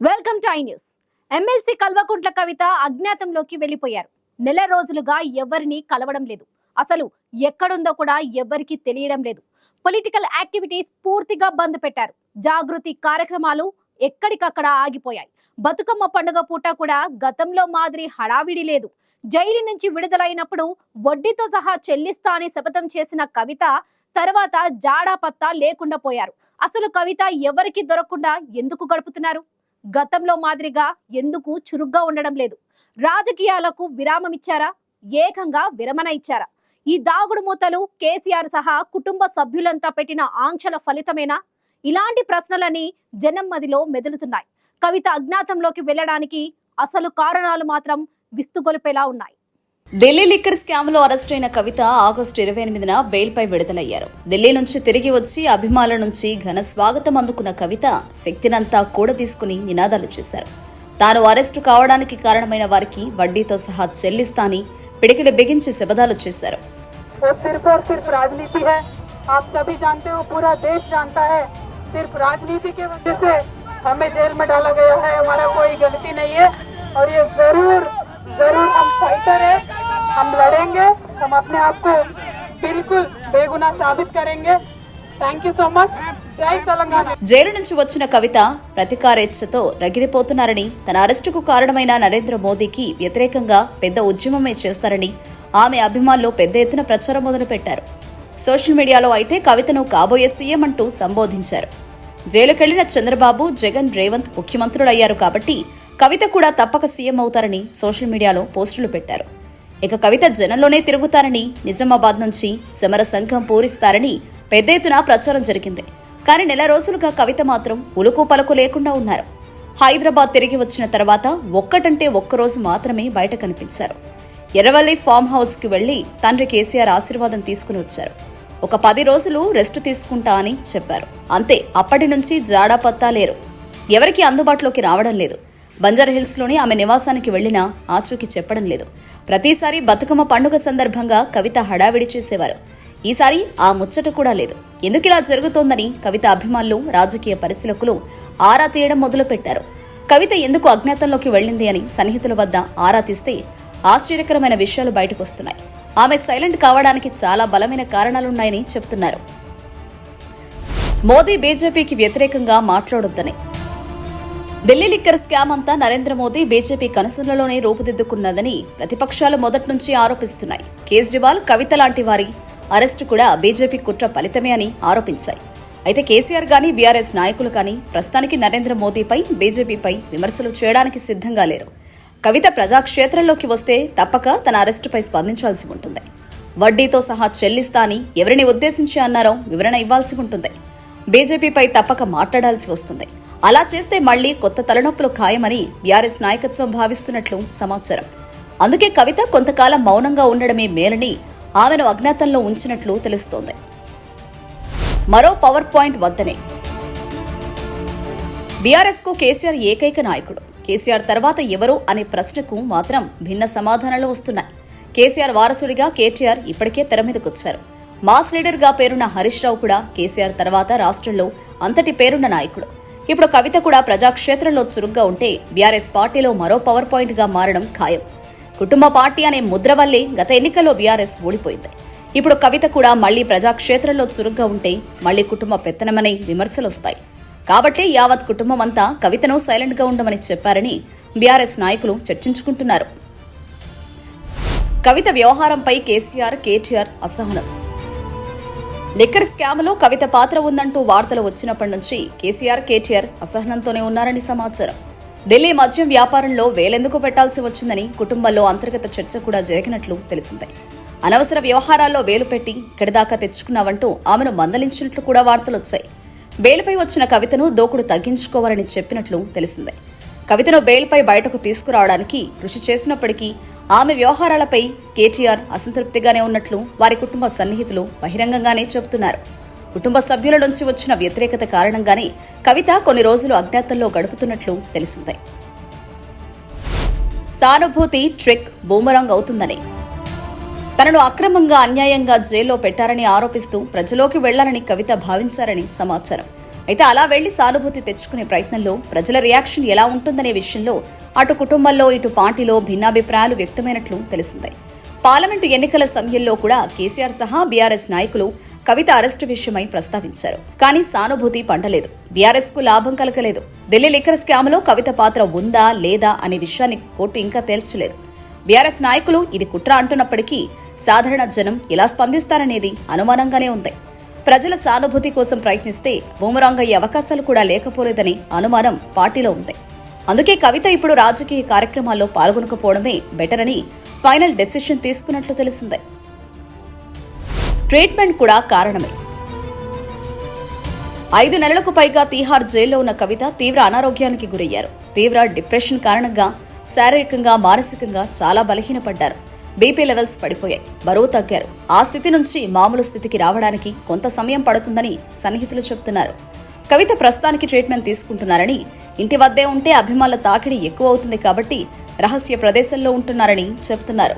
Welcome to I news MLC Kalvakuntla Kavitha అజ్ఞాతంలోకి వెళ్ళిపోయారు. నెల రోజులుగా ఎవరిని కలవడం లేదు. అసలు ఎక్కడుందో కూడా ఎవరికి తెలియడం లేదు. పొలిటికల్ యాక్టివిటీస్ పూర్తిగా బంద్ పెట్టారు. జాగృతి కార్యక్రమాలు ఎక్కడికక్కడ ఆగిపోయాయి. బతుకమ్మ పండుగ పూట కూడా గతంలో మాదిరి హడావిడి లేదు. జైలు నుంచి విడుదలైనప్పుడు వడ్డీతో సహా చెల్లిస్తా అని శపథం చేసిన కవిత తర్వాత జాడా పత్తా లేకుండా పోయారు. అసలు కవిత ఎవరికి దొరకకుండా ఎందుకు గడుపుతున్నారు? గతంలో మాదిరిగా ఎందుకు చురుగ్గా ఉండడం లేదు? రాజకీయాలకు విరామం ఇచ్చారా? ఏకంగా విరమణ ఇచ్చారా? ఈ దాగుడు మూతలు కేసీఆర్ సహా కుటుంబ సభ్యులంతా పెట్టిన ఆంక్షల ఫలితమేనా? ఇలాంటి ప్రశ్నలని జనం మదిలో మెదులుతున్నాయి. కవిత అజ్ఞాతంలోకి వెళ్ళడానికి అసలు కారణాలు మాత్రం విస్తుగొలిపేలా ఉన్నాయి. ఢిల్లీ లిక్కర్ స్కామ్ లో అరెస్ట్ అయిన కవిత ఆగస్టు ఇరవై ఎనిమిదిన బెయిల్పై విడుదలయ్యారు ఢిల్లీ నుంచి తిరిగి వచ్చి అభిమానుల నుంచి ఘన స్వాగతం అందుకున్న కవిత శక్తినంతా కూడా తీసుకుని నినాదాలు చేశారు తాను అరెస్టు కావడానికి కారణమైన వారికి వడ్డీతో సహా చెల్లిస్తాని పిడికిలి బిగించి శబదాలు చేశారు वो सिर्फ और सिर्फ राजनीति है आप सभी जानते हो पूरा देश जानता है सिर्फ राजनीति के वजह से हमें जेल में डाला गया है हमारा कोई गलती नहीं है और ये जरूर जरूर हम फाइटर है हम लड़ेंगे हम अपने आप को बिल्कुल बेगुनाह साबित करेंगे थैंक यू सो मच जय तेलंगाना జైలు నుంచి వచ్చిన కవిత ప్రతీకారేచ్ఛతో రగిలిపోతున్నారని తన అరెస్టుకు కారణమైన నరేంద్ర మోదీకి వ్యతిరేకంగా పెద్ద ఉద్యమమే చేస్తారని ఆమె అభిమానులు పెద్ద ఎత్తున ప్రచారం మొదలుపెట్టారు సోషల్ మీడియాలో అయితే కవితను కాబోయే సీఎం అంటూ సంబోధించారు జైలుకెళ్లిన చంద్రబాబు జగన్ రేవంత్ ముఖ్యమంత్రులయ్యారు కాబట్టి కవిత కూడా తప్పక సీఎం అవుతారని సోషల్ మీడియాలో పోస్టులు పెట్టారు ఇక కవిత జనంలోనే తిరుగుతారని నిజామాబాద్ నుంచి సమర సంఘం పూరిస్తారని పెద్ద ఎత్తున ప్రచారం జరిగింది. కానీ నెల రోజులుగా కవిత మాత్రం ఉలుకు పలుకు లేకుండా ఉన్నారు. హైదరాబాద్ తిరిగి వచ్చిన తర్వాత ఒక్కటంటే ఒక్కరోజు మాత్రమే బయట కనిపించారు. ఎర్రవల్లి ఫామ్ హౌస్కి వెళ్ళి వెళ్ళి తండ్రి కేసీఆర్ ఆశీర్వాదం తీసుకుని వచ్చారు. ఒక పది రోజులు రెస్ట్ తీసుకుంటా అని చెప్పారు. అంతే అప్పటి నుంచి జాడా పత్తా లేరు. ఎవరికి అందుబాటులోకి రావడం లేదు. బంజారాహిల్స్లోని ఆమె నివాసానికి వెళ్ళినా ఆచూకీ చెప్పడం లేదు. ప్రతిసారి బతుకమ్మ పండుగ సందర్భంగా కవిత హడావిడి చేసేవారు. ఈసారి ఆ ముచ్చట కూడా లేదు. ఎందుకిలా జరుగుతోందని కవిత అభిమానులు రాజకీయ పరిశీలకులు ఆరా తీయడం మొదలుపెట్టారు. కవిత ఎందుకు అజ్ఞాతంలోకి వెళ్ళింది అని సన్నిహితుల వద్ద ఆరా తీస్తే ఆశ్చర్యకరమైన విషయాలు బయటకు వస్తున్నాయి ఆమె సైలెంట్ కావడానికి చాలా బలమైన కారణాలున్నాయని చెబుతున్నారు మోదీ బీజేపీకి వ్యతిరేకంగా మాట్లాడొద్దని ఢిల్లీ లిక్కర్ స్కామ్ అంతా నరేంద్ర మోదీ బీజేపీ కనుసనలోనే రూపుదిద్దుకున్నదని ప్రతిపక్షాలు మొదటి నుంచి ఆరోపిస్తున్నాయి. కేజ్రీవాల్ కవిత లాంటి వారి అరెస్టు కూడా బీజేపీ కుట్ర ఫలితమే అని ఆరోపించాయి. అయితే కేసీఆర్ గాని బీఆర్ఎస్ నాయకులు కానీ ప్రస్తుతానికి నరేంద్ర మోదీపై బీజేపీపై విమర్శలు చేయడానికి సిద్ధంగా లేరు. కవిత ప్రజాక్షేత్రంలోకి వస్తే తప్పక తన అరెస్టుపై స్పందించాల్సి ఉంటుంది. వడ్డీతో సహా చెల్లిస్తా అని ఎవరిని ఉద్దేశించి అన్నారో వివరణ ఇవ్వాల్సి ఉంటుంది. బీజేపీపై తప్పక మాట్లాడాల్సి వస్తుంది. అలా చేస్తే మళ్ళీ కొత్త తలనొప్పులు ఖాయమని బీఆర్ఎస్ నాయకత్వం భావిస్తున్నట్లు సమాచారం. అందుకే కవిత కొంతకాలం మౌనంగా ఉండడమే మేలని ఆమెను అజ్ఞాతంలో ఉంచినట్లు తెలుస్తోంది. మరో పవర్ పాయింట్ వద్దనే. బీఆర్ఎస్కు కేసీఆర్ ఏకైక నాయకుడు. కేసీఆర్ తర్వాత ఎవరు అనే ప్రశ్నకు మాత్రం భిన్న సమాధానాలు వస్తున్నాయి. కేసీఆర్ వారసుడిగా కేటీఆర్ ఇప్పటికే తెర మీదకొచ్చారు మాస్ లీడర్గా పేరున్న హరీష్ రావు కూడా కేసీఆర్ తర్వాత రాష్ట్రంలో అంతటి పేరున్న నాయకుడు. ఇప్పుడు కవిత కూడా ప్రజాక్షేత్రంలో చురుగ్గా ఉంటే బీఆర్ఎస్ పార్టీలో మరో పవర్ పాయింట్గా మారడం ఖాయం. కుటుంబ పార్టీ అనే ముద్ర వల్లే గత ఎన్నికల్లో బీఆర్ఎస్ ఓడిపోయింది ఇప్పుడు కవిత కూడా మళ్ళీ ప్రజాక్షేత్రంలో చురుగ్గా ఉంటే మళ్ళీ కుటుంబ పెత్తనమనే విమర్శలు వస్తాయి కాబట్టి యావత్ కుటుంబం అంతా కవితను సైలెంట్గా ఉండమని చెప్పారని బీఆర్ఎస్ నాయకులు చర్చించుకుంటున్నారు. కవిత వ్యవహారంపై కేసీఆర్ కేటీఆర్ అసహనం. లిక్కర్ స్కామ్లో కవిత పాత్ర ఉందంటూ వార్తలు వచ్చినప్పటి నుంచి కేసీఆర్ కేటీఆర్ అసహనంతోనే ఉన్నారని సమాచారం. ఢిల్లీ మద్యం వ్యాపారంలో వేలెందుకు పెట్టాల్సి వచ్చిందని కుటుంబంలో అంతర్గత చర్చ కూడా జరిగినట్లు తెలిసిందే. అనవసర వ్యవహారాల్లో వేలు పెట్టి ఇక్కడిదాకా తెచ్చుకున్నావంటూ ఆమెను మందలించినట్లు కూడా వార్తలు వచ్చాయి. బెయిల్పై వచ్చిన కవితను దోకుడు తగ్గించుకోవాలని చెప్పినట్లు తెలిసిందే. కవితను బెయిల్పై బయటకు తీసుకురావడానికి కృషి చేసినప్పటికీ ఆమె వ్యవహారాలపై కేటీఆర్ అసంతృప్తిగానే ఉన్నట్లు వారి కుటుంబ సన్నిహితులు బహిరంగంగానే చెబుతున్నారు. కుటుంబ సభ్యుల నుంచి వచ్చిన వ్యతిరేకత కారణంగానే కవిత కొన్ని రోజులు అజ్ఞాతంలో గడుపుతున్నట్లు తెలిసిందే. సానుభూతి ట్రిక్ బూమరాంగ్ అవుతుందని. తనను అక్రమంగా అన్యాయంగా జైల్లో పెట్టారని ఆరోపిస్తూ ప్రజలోకి వెళ్ళాలని కవిత భావించారని సమాచారం. అయితే అలా వెళ్ళి సానుభూతి తెచ్చుకునే ప్రయత్నంలో ప్రజల రియాక్షన్ ఎలా ఉంటుందనే విషయంలో అటు కుటుంబంలో ఇటు పార్టీలో భిన్నాభిప్రాయాలు వ్యక్తమైనట్లు తెలిసింది. పార్లమెంటు ఎన్నికల సమయంలో కూడా కేసీఆర్ సహా బీఆర్ఎస్ నాయకులు కవిత అరెస్టు విషయమై ప్రస్తావించారు. కానీ సానుభూతి పండలేదు. బీఆర్ఎస్కు లాభం కలగలేదు. ఢిల్లీ లిక్కర్ స్కామ్లో కవిత పాత్ర ఉందా లేదా అనే విషయాన్ని కోర్టు ఇంకా తేల్చలేదు. బీఆర్ఎస్ నాయకులు ఇది కుట్ర అంటున్నప్పటికీ సాధారణ జనం ఎలా స్పందిస్తారనేది అనుమానంగానే ఉంది. ప్రజల సానుభూతి కోసం ప్రయత్నిస్తే బూమరాంగ్ అయ్యే అవకాశాలు కూడా లేకపోలేదని అనుమానం పార్టీలో ఉంది. అందుకే కవిత ఇప్పుడు రాజకీయ కార్యక్రమాల్లో పాల్గొనకపోవడమే బెటర్ అని ఫైనల్ డెసిషన్ తీసుకున్నట్లు తెలిసిందే. ట్రీట్మెంట్ కూడా కారణమే. ఐదు నెలలకు పైగా తీహార్ జైల్లో ఉన్న కవిత తీవ్ర అనారోగ్యానికి గురయ్యారు. తీవ్ర డిప్రెషన్ కారణంగా శారీరకంగా మానసికంగా చాలా బలహీనపడ్డారు. బీపీ లెవెల్స్ పడిపోయాయి. బరువు తగ్గారు. ఆ స్థితి నుంచి మామూలు స్థితికి రావడానికి కొంత సమయం పడుతుందని సన్నిహితులు చెబుతున్నారు కవిత ప్రస్తుతానికి ట్రీట్మెంట్ తీసుకుంటున్నారని ఇంటి వద్దే ఉంటే అభిమానుల తాకిడి ఎక్కువ అవుతుంది కాబట్టి రహస్య ప్రదేశంలో ఉంటున్నారని చెబుతున్నారు